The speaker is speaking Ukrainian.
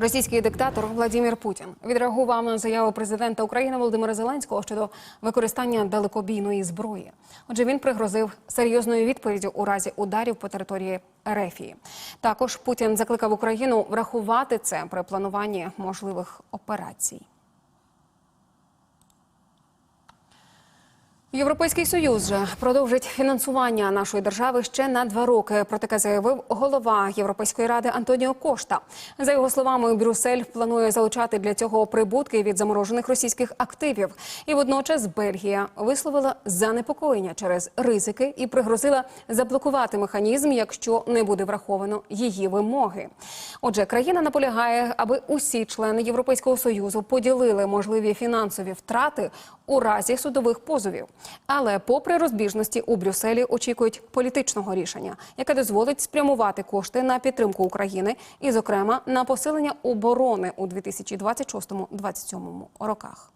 Російський диктатор Владимир Путін відреагував на заяву президента України Володимира Зеленського щодо використання далекобійної зброї. Отже, він пригрозив серйозною відповіддю у разі ударів по території Ерефії. Також Путін закликав Україну врахувати це при плануванні можливих операцій. Європейський союз же продовжить фінансування нашої держави ще на два роки. Про таке заявив голова Європейської ради Антоніо Кошта. За його словами, Брюссель планує залучати для цього прибутки від заморожених російських активів. І водночас Бельгія висловила занепокоєння через ризики і пригрозила заблокувати механізм, якщо не буде враховано її вимоги. Отже, країна наполягає, аби усі члени Європейського союзу поділили можливі фінансові втрати у разі судових позовів. Але, попри розбіжності, у Брюсселі очікують політичного рішення, яке дозволить спрямувати кошти на підтримку України і, зокрема, на посилення оборони у 2026-2027 роках.